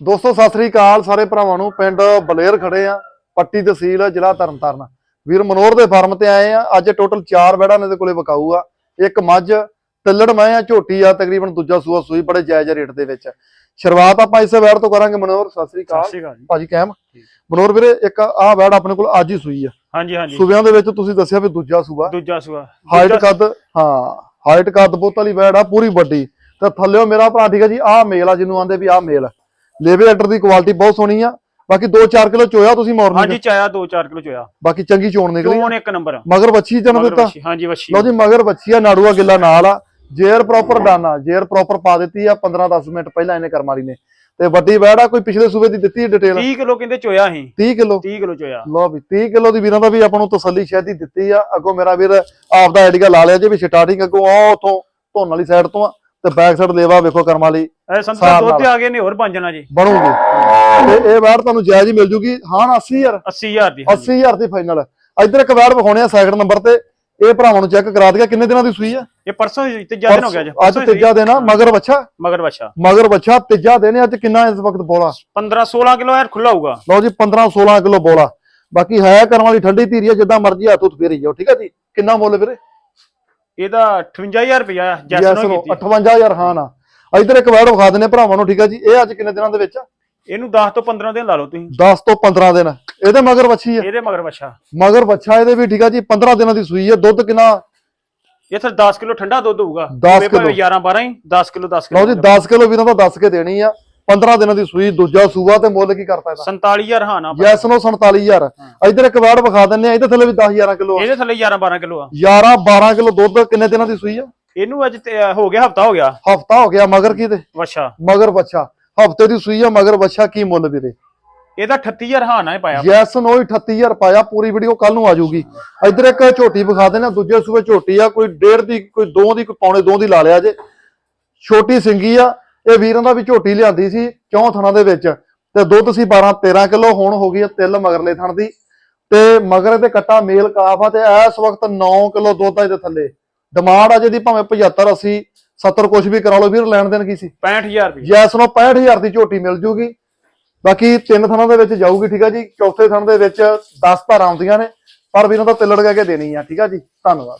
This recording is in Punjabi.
ਦੋਸਤੋ ਸਤਿ ਸ੍ਰੀ ਅਕਾਲ ਸਾਰੇ ਭਰਾਵਾਂ ਨੂੰ। ਪਿੰਡ ਬਲੇਰ ਖੜੇ ਆ ਪੱਟੀ ਤਹਿਸੀਲ ਜ਼ਿਲ੍ਹਾ ਤਰਨਤਾਰਨ। ਵੀਰ ਮਨੋਹਰ ਦੇ ਫਾਰਮ ਤੇ ਆਏ ਆ। ਅੱਜ ਟੋਟਲ 4 ਬੈੜਾਂ ਨੇ ਦੇ ਕੋਲੇ ਵਿਕਾਊ ਆ। ਇੱਕ ਮੱਝ ਤਿੱਲੜ ਮੈਂ ਆ ਝੋਟੀ ਆ ਤਕਰੀਬਨ ਦੂਜਾ ਸੂਆ ਸੂਈ ਬੜੇ ਜਾਇਜ਼ ਰੇਟ ਦੇ ਵਿੱਚ। ਸ਼ੁਰੂਆਤ ਆਪਾਂ ਇਸੇ ਵੈੜ ਤੋਂ ਕਰਾਂਗੇ ਮਨੋਹਰ ਸਤਿ ਸ੍ਰੀ ਅਕਾਲ। ਭਾਜੀ ਕਹਿਮ ਮਨੋਹਰ ਵੀਰੇ ਇੱਕ ਆਹ ਵੈੜ ਆਪਣੇ ਕੋਲ ਅੱਜ ਹੀ ਸੂਈ ਆ। ਹਾਂਜੀ ਹਾਂਜੀ। ਸੂਬਿਆਂ ਦੇ ਵਿੱਚ ਤੁਸੀਂ ਦੱਸਿਆ ਵੀ ਦੂਜਾ ਸੂਆ। ਦੂਜਾ ਸੂਆ। ਹਾਈਟ ਕੱਦ ਹਾਂ ਹਾਈਟ ਕੱਦ ਬੋਤ ਵਾਲੀ ਵੈੜ ਆ ਪੂਰੀ ਵੱਡੀ। ਤੇ ਥੱਲਿਓ ਮੇਰਾ ਭਰਾ ਠੀਕ ਹੈ ਜੀ ਆਹ ਮੇਲ ਆ ਜਿਹਨੂੰ ਆਂਦੇ ਵੀ ਆਹ ਮੇਲ। ਲੇਵੇ ਐਟਰ ਦੀ ਕੁਆਲਿਟੀ ਬਹੁਤ ਸੋਹਣੀ ਆ। ਬਾਕੀ 2-4 ਕਿਲੋ ਚੋਇਆ ਤੁਸੀਂ ਹਾਂਜੀ ਮਾਰਨਿੰਗ ਚਾਇਆ 2-4 ਕਿਲੋ ਚੋਇਆ। ਬਾਕੀ ਚੰਗੀ ਚੋਣ ਨਿਕਲੀ ਚੋਣ ਇੱਕ ਨੰਬਰ। ਮਗਰ ਬੱਚੀ ਜਨਮ ਦਿੱਤਾ? ਵੱਛੀ, ਹਾਂਜੀ ਵੱਛੀ। ਲਓ ਜੀ ਮਗਰ ਬੱਚੀ ਆ ਨਾੜੂਆ ਗਿੱਲਾ ਨਾਲ ਆ। ਜੇਰ ਪ੍ਰੋਪਰ ਡਾਨਾ ਜੇਰ ਪ੍ਰੋਪਰ ਪਾ ਦਿੱਤੀ ਆ 15-10 ਮਿੰਟ ਪਹਿਲਾਂ ਇਹਨੇ ਕਰਮ ਵਾਲੀ ਨੇ। ਤੇ ਵੱਡੀ ਵੈੜ ਆ ਕੋਈ ਪਿਛਲੇ ਸੂਬੇ ਦੀ ਦਿੱਤੀ ਡਿਟੇਲ 30 ਕਿਲੋ ਕਹਿੰਦੇ ਚੋਇਆ ਸੀ 30 ਕਿਲੋ? 30 ਕਿਲੋ ਚੋਇਆ। ਲਓ ਵੀ 30 ਕਿਲੋ ਦੀ ਵੀਰਾਂ ਦਾ ਵੀ ਆਪਾਂ ਨੂੰ ਤਸੱਲੀ ਸ਼ਾਇਦੀ ਦਿੱਤੀ ਆ। ਅੱਗੋਂ ਮੇਰਾ ਵੀਰ ਆਪਦਾ ਆਈਡੀਆ ਲਾ ਲਿਆ ਜੇ ਵੀ ਸਟਾਰਟਿੰਗ ਅੱਗੋਂ ਆ ਉਥੋਂ ਧੋਣ ਵਾਲੀ ਸਾਈਡ ਤੋਂ ਆ। ਤੇ ਬੈਕ ਸਾਈਡ ਲੇਵਾ ਵੇਖੋ ਕਰਮ ਵਾਲੀ। ਇਹ ਸੰਤਰਾ ਸਾਰ ਨਾਲ। ਆ ਗਏ ਨੇ ਹੋਰ ਬਣ ਜਾਣਾ ਜੀ। ਬਣੂਗੀ। ਤੇ ਇਹ ਵੈੜ ਤੁਹਾਨੂੰ ਜਾਇਜ਼ ਹੀ ਮਿਲ ਜੂਗੀ। ਹਾਂ 80000 80000 ਦੀ ਹਾਂਜੀ। 80000 ਦੀ ਫਾਈਨਲ ਇੱਧਰ ਇੱਕ ਵੈੜ ਵਿਖਾਉਣੇ ਆ ਸੈਕਿੰਡ ਨੰਬਰ ਤੇ। ਇਹ ਭਰਾਵਾਂ ਨੂੰ ਚੈੱਕ ਕਰਾ ਦਿਆ ਕਿੰਨੇ ਦਿਨਾਂ ਦੀ ਸੂਈ ਆ? ਇਹ ਪਰਸੋਂ ਹੀ ਤੀਜਾ ਦਿਨ ਹੋ ਗਿਆ ਜੀ। ਅੱਜ ਤੀਜਾ ਦਿਨ ਆ ਮਗਰ ਬੱਚਾ ਮਗਰ ਵੱਛਾ। ਮਗਰ ਬੱਚਾ ਤੀਜਾ ਦਿਨ ਹੈ, ਅੱਜ ਕਿੰਨਾ ਇਸ ਵਕਤ ਬੋਲਾ? 15 16 ਕਿਲੋ ਯਾਰ ਖੁੱਲਾ ਹੋਊਗਾ। ਲਓ ਜੀ 15 16 ਕਿਲੋ ਬੋਲਾ। ਬਾਕੀ ਹੈ ਕਰਨ ਵਾਲੀ ਠੰਡੀ ਧੀਰੀ ਆ ਜਿੱਦਾਂ ਮਰਜ਼ੀ ਹੱਥ ਉੱਤ ਫੇਰੀ ਜਾਓ ਠੀਕ ਆ ਜੀ? ਕਿੰਨਾ ਮੁੱਲ ਵੀਰੇ? ਇਹਦਾ 58000 ਰੁਪਇਆ ਯੈਸ ਜੈਸ ਨੋ ਨੂੰ ਕੀਤੀ। 58000 ਹਾਂ ਨਾ। ਇੱਧਰ ਇੱਕ ਵੈੜ ਵਿਖਾ ਦਿੰਨੇ ਭਰਾਵਾਂ ਨੂੰ ਠੀਕ ਆ ਜੀ? ਇਹ ਅੱਜ ਕਿੰਨੇ ਦਿਨਾਂ ਦੇ ਵਿੱਚ? ਇਹਨੂੰ 10 ਤੋਂ 15 ਦਿਨ ਲਾ ਲਓ ਤੁਸੀਂ। 10 ਤੋਂ 15 ਦਿਨ। ਇਹਦੇ ਮਗਰ ਬੱਚੀ ਆ। ਇਹਦੇ ਮਗਰ ਵੱਛਾ। ਮਗਰ ਬੱਚਾ ਇਹਦੇ ਵੀ ਠੀਕ ਆ ਜੀ? 15 ਦਿਨਾਂ ਦੀ ਸੂਈ ਆ। ਦੁੱਧ ਕਿੰਨਾ? ਇਹ ਫਿਰ 10 ਕਿਲੋ ਠੰਡਾ ਦੁੱਧ ਹੋਊਗਾ। 10 ਭਾਵੇਂ ਕਿਲੋ। 11 12 ਹੀ। 10 ਕਿਲੋ 10 ਲਓ ਕਿਲੋ ਜੀ 10 ਕਿਲੋ ਵੀਰਾਂ ਦਾ ਦੱਸ ਕੇ ਦੇਣੀ ਆ। 15 ਦਿਨਾਂ ਦੀ ਸੂਈ ਦੂਜਾ ਸੂਆ ਤੇ ਮੁੱਲ ਕੀ ਕਰਤਾ ਇਹਦਾ? 47000 ਹਾਂ ਨਾ ਯੈਸ ਨੋ 47000 ਇੱਧਰ ਇੱਕ ਵੈੜ ਵਿਖਾ ਦਿੰਨੇ ਆ ਇਹਦੇ ਥੱਲੇ ਵੀ 10 11 ਕਿਲੋ ਇਹਦੇ ਥੱਲੇ 11 12 ਕਿਲੋ ਆ। 11 12 ਕਿਲੋ ਦੁੱਧ ਕਿੰਨੇ ਦਿਨਾਂ ਦੀ ਸੂਈ ਆ? ਇਹਨੂੰ ਅੱਜ ਹੋ ਗਿਆ ਹਫਤਾ ਹੋ ਗਿਆ। ਹਫਤਾ ਹੋ ਗਿਆ ਮਗਰ ਕੀ ਤੇ? ਵੱਛਾ। ਮਗਰ ਬੱਚਾ ਹਫ਼ਤੇ ਦੀ ਸੂਈ ਆ ਮਗਰ ਬੱਚਾ ਕੀ ਮੁੱਲ ਵੀਰੇ? ਇਹਦਾ 38000 ਹਾਂ ਨਾ ਪਾਇਆ। ਯੈਸ ਨੋ 38000 ਪਾਇਆ ਪੂਰੀ ਵੀਡੀਓ ਕੱਲ ਨੂੰ ਆ ਜਾਊਗੀ। ਇੱਧਰ ਇੱਕ ਝੋਟੀ ਵਿਖਾ ਦੇਣਾ ਦੂਜੇ ਸੂਬੇ ਝੋਟੀ ਆ ਕੋਈ ਡੇਢ ਦੀ ਕੋਈ ਦੋ ਦੀ ਕੋਈ ਪੌਣੇ ਦੋ ਦੀ ਲਾ ਲਿਆ ਜੇ। ਛੋਟੀ ਸਿੰਗੀ ਆ ਇਹ ਵੀਰਾਂ ਦਾ ਵੀ ਝੋਟੀ ਲਿਆਂਦੀ ਸੀ ਚੌਂ ਥਣਾ ਦੇ ਵਿੱਚ ਤੇ ਦੁੱਧ ਸੀ 12 13 ਕਿਲੋ ਹੁਣ ਹੋ ਗਈ ਤਿੱਲ ਮਗਰਲੇ ਥਣ ਦੀ। ਤੇ ਮਗਰ ਤੇ ਕੱਟਾ ਮੇਲ ਕਾਫ ਆ ਤੇ ਇਸ ਵਕਤ 9 ਕਿਲੋ ਦੁੱਧ ਆ ਇਹਦੇ ਥੱਲੇ। ਡਿਮਾਂਡ ਆ ਜਿਹਦੀ ਭਾਵੇਂ 75 80 70 ਕੁਛ ਵੀ ਕਰਾ ਲਓ। ਵੀਰ ਲੈਣ ਦੇਣ ਕੀ ਸੀ? 65000 ਰੁਪਏ। ਜੈਸ ਨੂੰ 65000 ਦੀ ਝੋਟੀ ਮਿਲ ਜੂਗੀ। ਬਾਕੀ ਤਿੰਨ ਥਣਾਂ ਦੇ ਵਿੱਚ ਜਾਊਗੀ ਠੀਕ ਆ ਜੀ। ਚੌਥੇ ਥਣ ਦੇ ਵਿੱਚ 10 ਧਾਰਾਂ ਆਉਂਦੀਆਂ ਨੇ ਪਰ ਵੀਰਾਂ ਦਾ ਤਿੱਲੜ ਕੇ ਦੇਣੀ ਆ ਠੀਕ ਆ ਜੀ। ਧੰਨਵਾਦ।